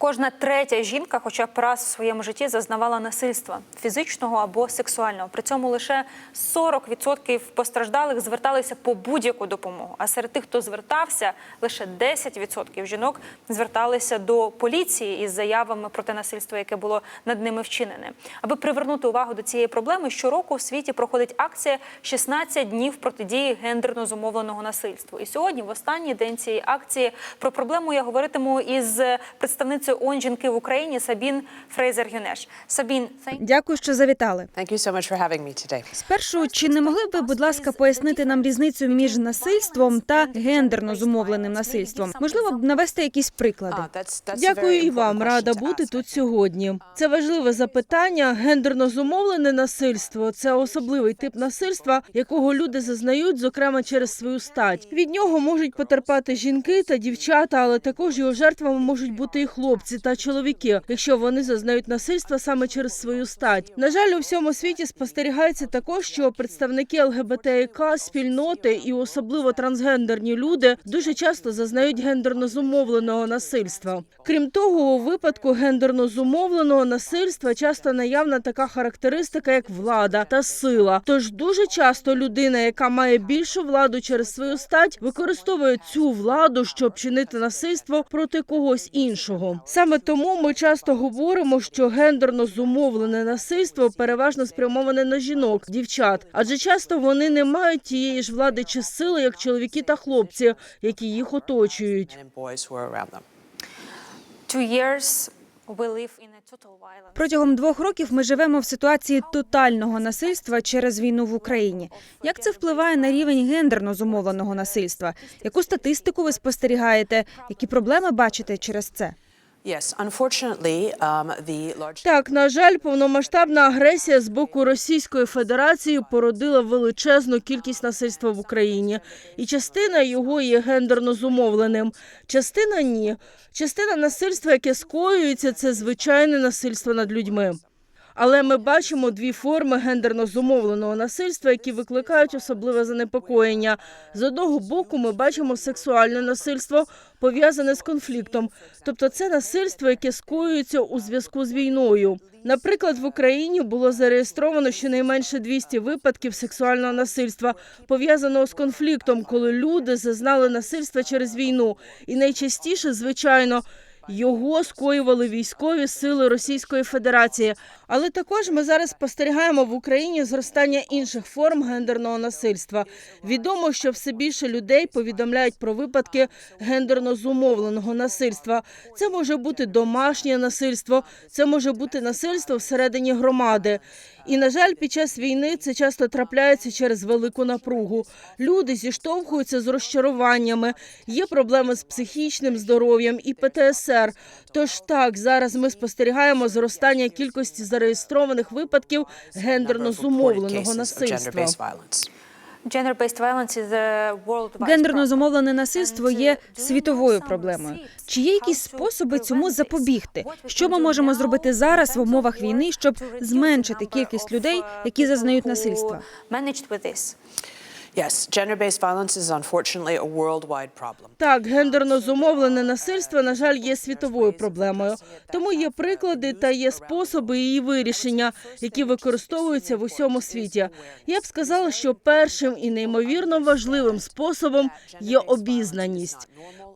Кожна третя жінка, хоча б раз в своєму житті зазнавала насильства фізичного або сексуального. При цьому лише 40% постраждалих зверталися по будь-яку допомогу. А серед тих, хто звертався, лише 10% жінок зверталися до поліції із заявами проти насильства, яке було над ними вчинене. Аби привернути увагу до цієї проблеми, щороку в світі проходить акція «16 днів протидії гендерно зумовленого насильству. І сьогодні, в останній день цієї акції, про проблему я говоритиму із представницею ООН жінки в Україні Сабін Фрейзер Гюнеш. Сабін, Дякую, що завітали. Thank you so much for having me today. Спершу, чи не могли б ви, будь ласка, пояснити нам різницю між насильством та гендерно зумовленим насильством? Можливо, б навести якісь приклади. Ah, Дякую і вам. Рада бути тут сьогодні. Це важливе запитання. Гендерно зумовлене насильство це особливий тип насильства, якого люди зазнають, зокрема через свою стать. Від нього можуть потерпати жінки та дівчата, але також його жертвами можуть бути і хлопці та чоловіки, якщо вони зазнають насильства саме через свою стать. На жаль, у всьому світі спостерігається також, що представники ЛГБТІК спільноти і особливо трансгендерні люди дуже часто зазнають гендерно зумовленого насильства. Крім того, у випадку гендерно зумовленого насильства часто наявна така характеристика, як влада та сила. Тож дуже часто людина, яка має більшу владу через свою стать, використовує цю владу, щоб чинити насильство проти когось іншого. Саме тому ми часто говоримо, що гендерно зумовлене насильство переважно спрямоване на жінок, дівчат, адже часто вони не мають тієї ж влади чи сили, як чоловіки та хлопці, які їх оточують. Протягом двох років ми живемо в ситуації тотального насильства через війну в Україні. Як це впливає на рівень гендерно зумовленого насильства? Яку статистику ви спостерігаєте? Які проблеми бачите через це? Um, Так, на жаль, повномасштабна агресія з боку Російської Федерації породила величезну кількість насильства в Україні, і частина його є гендерно зумовленим. Частина ні. Частина насильства, яке скоюється, це звичайне насильство над людьми. Але ми бачимо дві форми гендерно зумовленого насильства, які викликають особливе занепокоєння. З одного боку, ми бачимо сексуальне насильство, пов'язане з конфліктом, тобто це насильство, яке скоюється у зв'язку з війною. Наприклад, в Україні було зареєстровано щонайменше 200 випадків сексуального насильства, пов'язаного з конфліктом, коли люди зазнали насильства через війну, і найчастіше, звичайно. Його скоювали військові сили Російської Федерації, але також ми зараз спостерігаємо в Україні зростання інших форм гендерного насильства. Відомо, що все більше людей повідомляють про випадки гендерно зумовленого насильства. Це може бути домашнє насильство, це може бути насильство всередині громади. І на жаль, під час війни це часто трапляється через велику напругу. Люди зіштовхуються з розчаруваннями, є проблеми з психічним здоров'ям і ПТСР. Тож так зараз ми спостерігаємо зростання кількості зареєстрованих випадків гендерно зумовленого насильства. Гендерно зумовлене насильство є світовою проблемою. Чи є якісь способи цьому запобігти? Що ми можемо зробити зараз в умовах війни, щоб зменшити кількість людей, які зазнають насильства? Так, гендерно зумовлене насильство, на жаль, є світовою проблемою. Тому є приклади та є способи її вирішення, які використовуються в усьому світі. Я б сказала, що першим і неймовірно важливим способом є обізнаність.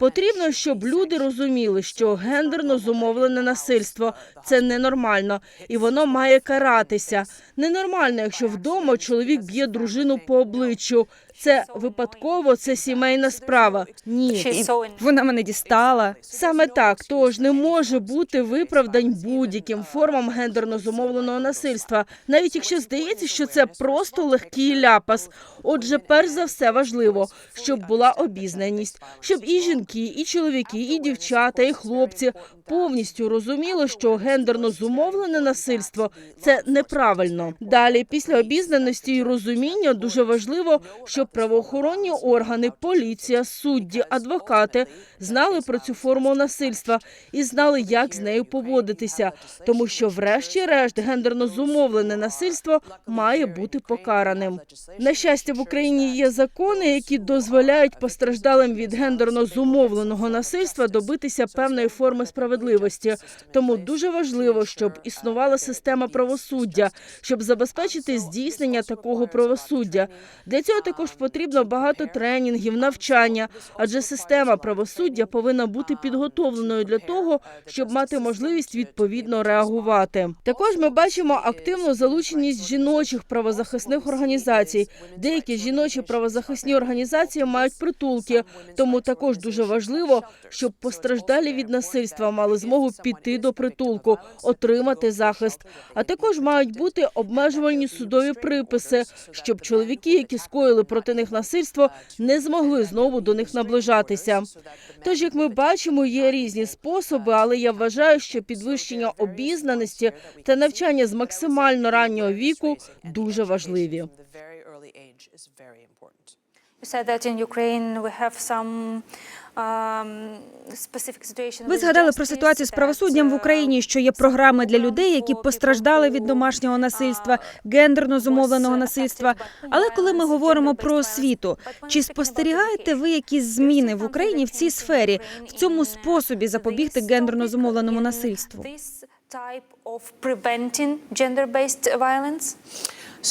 Потрібно, щоб люди розуміли, що гендерно зумовлене насильство це ненормально, і воно має каратися. Ненормально, якщо вдома чоловік б'є дружину по обличчю. Це випадково, це сімейна справа. Ні. Вона мене дістала. Саме так, тож не може бути виправдань будь-яким формам гендерно зумовленого насильства, навіть якщо здається, що це просто легкий ляпас. Отже, перш за все важливо, щоб була обізнаність, щоб і жінки, і чоловіки, і дівчата, і хлопці повністю розуміли, що гендерно зумовлене насильство це неправильно. Далі, після обізнаності і розуміння, дуже важливо, щоб правоохоронні органи, поліція, судді, адвокати знали про цю форму насильства і знали, як з нею поводитися, тому що, врешті-решт, гендерно зумовлене насильство має бути покараним. На щастя, в Україні є закони, які дозволяють постраждалим від гендерно зумовленого насильства добитися певної форми справедливості. Тому дуже важливо, щоб існувала система правосуддя, щоб забезпечити здійснення такого правосуддя. Для цього також потрібно багато тренінгів, навчання, адже система правосуддя повинна бути підготовленою для того, щоб мати можливість відповідно реагувати. Також ми бачимо активну залученість жіночих правозахисних організацій. Деякі жіночі правозахисні організації мають притулки, тому також дуже важливо, щоб постраждалі від насильства мали змогу піти до притулку, отримати захист. А також мають бути обмежувальні судові приписи, щоб чоловіки, які скоїли проти них насильство, не змогли знову до них наближатися. Тож, як ми бачимо, є різні способи, але я вважаю, що підвищення обізнаності та навчання з максимально раннього віку дуже важливі. Um, Ви згадали про ситуацію з правосуддям в uh, Україні, що є програми для людей, які постраждали від домашнього насильства, гендерно зумовленого насильства. Але коли ми говоримо про освіту, чи спостерігаєте ви якісь зміни в Україні в цій сфері, в цьому способі запобігти гендерно зумовленому насильству?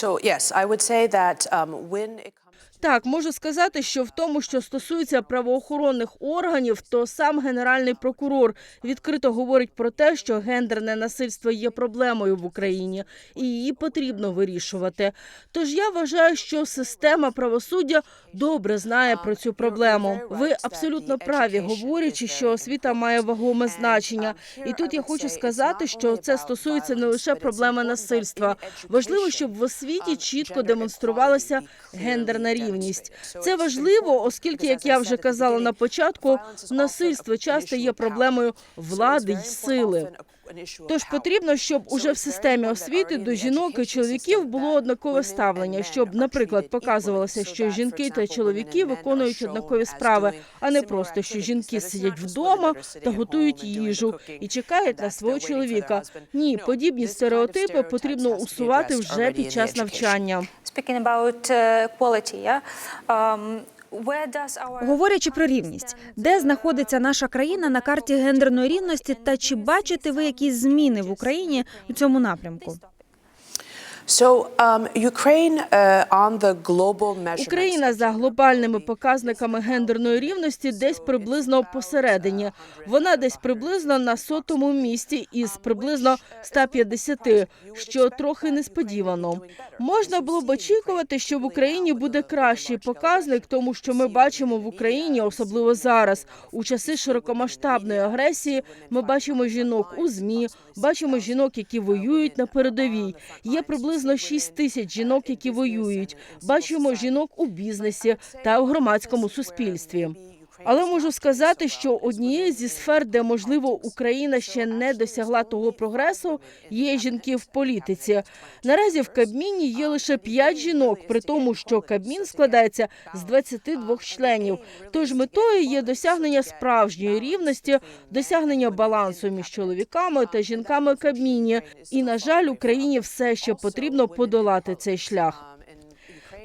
So, yes, I would say that um, when it Так, можу сказати, що в тому, що стосується правоохоронних органів, то сам генеральний прокурор відкрито говорить про те, що гендерне насильство є проблемою в Україні і її потрібно вирішувати. Тож я вважаю, що система правосуддя добре знає про цю проблему. Ви абсолютно праві, говорячи, що освіта має вагоме значення. І тут я хочу сказати, що це стосується не лише проблеми насильства. Важливо, щоб в освіті чітко демонструвалася гендерна рівність. Це важливо, оскільки, як я вже казала на початку, насильство часто є проблемою влади й сили. Тож потрібно, щоб уже в системі освіти до жінок і чоловіків було однакове ставлення, щоб, наприклад, показувалося, що жінки та чоловіки виконують однакові справи, а не просто що жінки сидять вдома та готують їжу і чекають на свого чоловіка. Ні, подібні стереотипи потрібно усувати вже під час навчання. Говорячи про рівність, де знаходиться наша країна на карті гендерної рівності, та чи бачите ви якісь зміни в Україні у цьому напрямку? Україна за глобальними показниками гендерної рівності десь приблизно посередині. Вона десь приблизно на сотому місці із приблизно 150, що трохи несподівано. Можна було б очікувати, що в Україні буде кращий показник, тому що ми бачимо в Україні, особливо зараз, у часи широкомасштабної агресії. Ми бачимо жінок у змі, бачимо жінок, які воюють на передовій. Є приблизно 6 тисяч жінок, які воюють. Бачимо жінок у бізнесі та у громадському суспільстві. Але можу сказати, що однією зі сфер, де можливо Україна ще не досягла того прогресу, є жінки в політиці. Наразі в Кабміні є лише 5 жінок, при тому, що Кабмін складається з 22 членів. Тож метою є досягнення справжньої рівності, досягнення балансу між чоловіками та жінками в Кабміні. І на жаль, Україні все ще потрібно подолати цей шлях.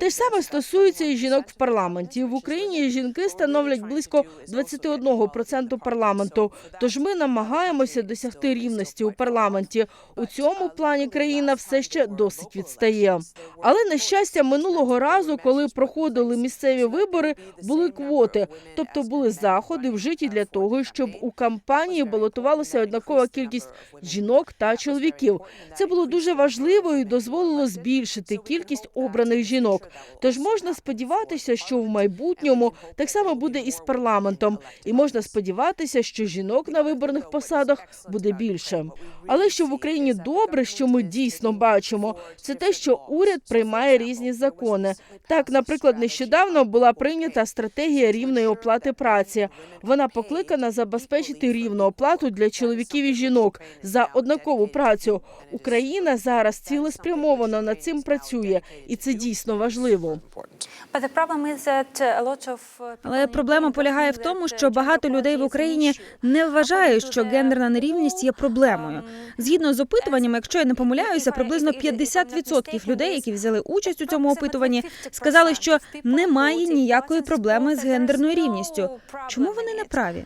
Те ж саме стосується і жінок в парламенті. В Україні жінки становлять близько 21% парламенту. Тож ми намагаємося досягти рівності у парламенті. У цьому плані країна все ще досить відстає. Але на щастя, минулого разу, коли проходили місцеві вибори, були квоти, тобто були заходи вжиті для того, щоб у кампанії балотувалася однакова кількість жінок та чоловіків. Це було дуже важливо і дозволило збільшити кількість обраних жінок. Тож можна сподіватися, що в майбутньому так само буде і з парламентом, і можна сподіватися, що жінок на виборних посадах буде більше. Але що в Україні добре, що ми дійсно бачимо, це те, що уряд приймає різні закони. Так, наприклад, нещодавно була прийнята стратегія рівної оплати праці. Вона покликана забезпечити рівну оплату для чоловіків і жінок за однакову працю. Україна зараз цілеспрямовано над цим працює, і це дійсно важливо. Важливо. Uh, Але проблема полягає в тому, що uh, багато людей в Україні не вважають, що гендерна нерівність є проблемою. um, Згідно з опитуваннями, якщо я не помиляюся, приблизно if- if- if I'm not 50% людей, які взяли участь у цьому опитуванні, сказали, що немає ніякої проблеми з гендерною рівністю. Чому вони не праві?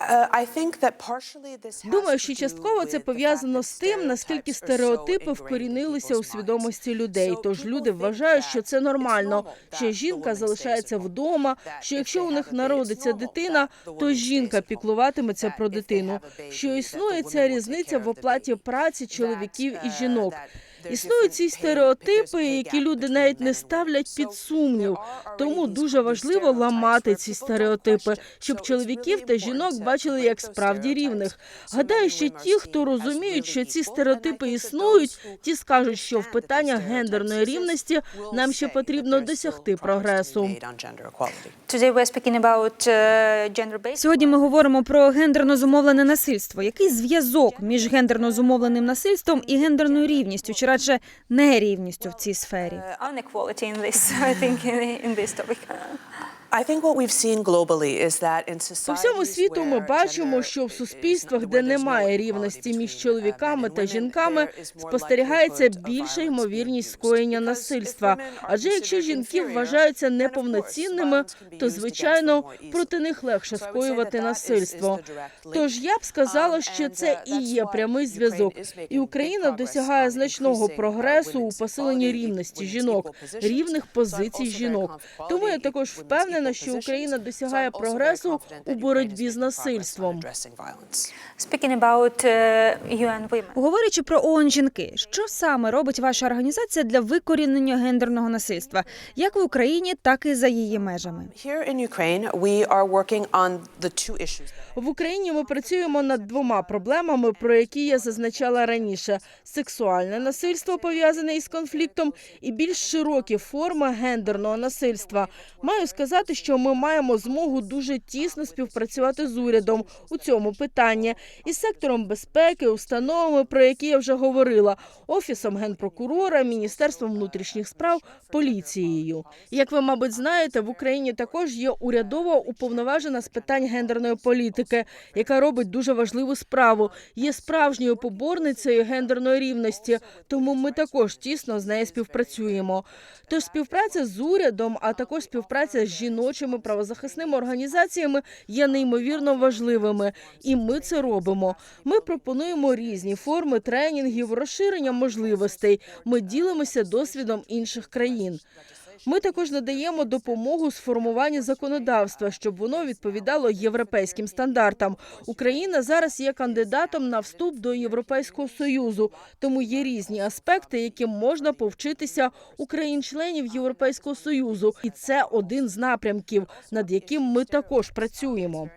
Uh, Думаю, що частково це пов'язано з тим, наскільки стереотипи вкорінилися у свідомості людей. Тож люди вважають, що це нормально, що жінка залишається вдома, що якщо у них народиться дитина, то жінка піклуватиметься про дитину. Що існує ця різниця в оплаті праці чоловіків і uh, жінок. Існують ці стереотипи, які люди навіть не ставлять під сумнів. Тому дуже важливо ламати ці стереотипи, щоб чоловіків та жінок бачили як справді рівних. Гадаю, що ті, хто розуміють, що ці стереотипи існують, ті скажуть, що в питаннях гендерної рівності нам ще потрібно досягти прогресу. uh, Сьогодні ми говоримо про гендерно зумовлене насильство. Який зв'язок між гендерно зумовленим насильством і гендерною рівністю, радше нерівністю в цій сфері? Uh, По всьому світу ми бачимо, що в суспільствах, де немає рівності між uh, чоловіками та жінками, спостерігається більша ймовірність скоєння насильства. Адже якщо жінки вважаються неповноцінними, то звичайно проти них легше скоювати насильство. Тож я б сказала, Um, що це uh, і є прямий зв'язок. І Україна досягає значного uh, прогресу у посиленні рівності жінок, рівних позицій жінок. Тому я також women's впевнена, що. Україна досягає прогресу у боротьбі з насильством. uh. Говорячи про ООН жінки, що саме робить ваша організація для викорінення гендерного насильства, як в Україні, так і за її межами? Here in Ukraine, we are working on the two issues. В Україні ми працюємо над двома проблемами, про які я зазначала раніше: сексуальне насильство пов'язане із конфліктом і більш широкі форми гендерного насильства. Маю сказати, що ми маємо змогу дуже тісно співпрацювати з урядом у цьому питанні із сектором безпеки, установами, про які я вже говорила, офісом генпрокурора, міністерством внутрішніх справ, поліцією. Як ви, мабуть, знаєте, в Україні також є урядова уповноважена з питань гендерної політики, яка робить дуже важливу справу. Є справжньою поборницею гендерної рівності, тому ми також тісно з нею співпрацюємо. Тож співпраця з урядом, а також співпраця з жіночими правозахисними організаціями є неймовірно важливими, і ми це робимо. Ми пропонуємо різні форми тренінгів, розширення можливостей. Ми ділимося досвідом інших країн. Ми також надаємо допомогу з формування законодавства, щоб воно відповідало європейським стандартам. Україна зараз є кандидатом на вступ до Європейського союзу, тому є різні аспекти, яким можна повчитися країн-членів Європейського союзу, і це один з напрямків, над яким ми також працюємо.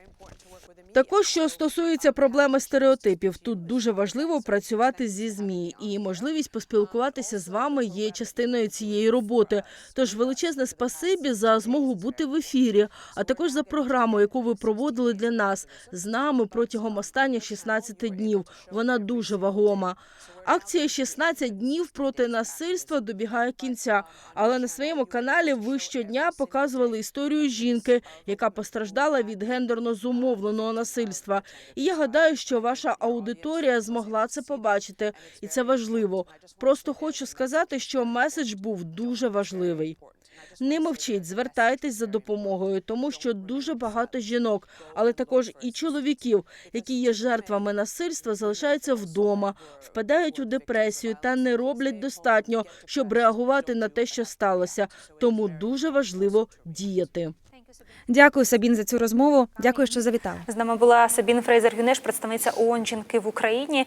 Також що стосується проблеми стереотипів, тут дуже важливо працювати зі змі, і можливість поспілкуватися з вами є частиною цієї роботи. Тож величезне спасибі за змогу бути в ефірі, а також за програму, яку ви проводили для нас з нами протягом останніх 16 днів. Вона дуже вагома. Акція «16 днів проти насильства добігає кінця. Але на своєму каналі ви щодня показували історію жінки, яка постраждала від гендерно зумовленого насильства. І я гадаю, що ваша аудиторія змогла це побачити, і це важливо. Просто хочу сказати, що меседж був дуже важливий. Не мовчіть, звертайтесь за допомогою, тому що дуже багато жінок, але також і чоловіків, які є жертвами насильства, залишаються вдома, впадають у депресію та не роблять достатньо, щоб реагувати на те, що сталося. Тому дуже важливо діяти. Дякую, Сабін, за цю розмову. Дякую, що завітали. З нами була Сабін Фрейзер Гюнеш, представниця ООН жінки в Україні.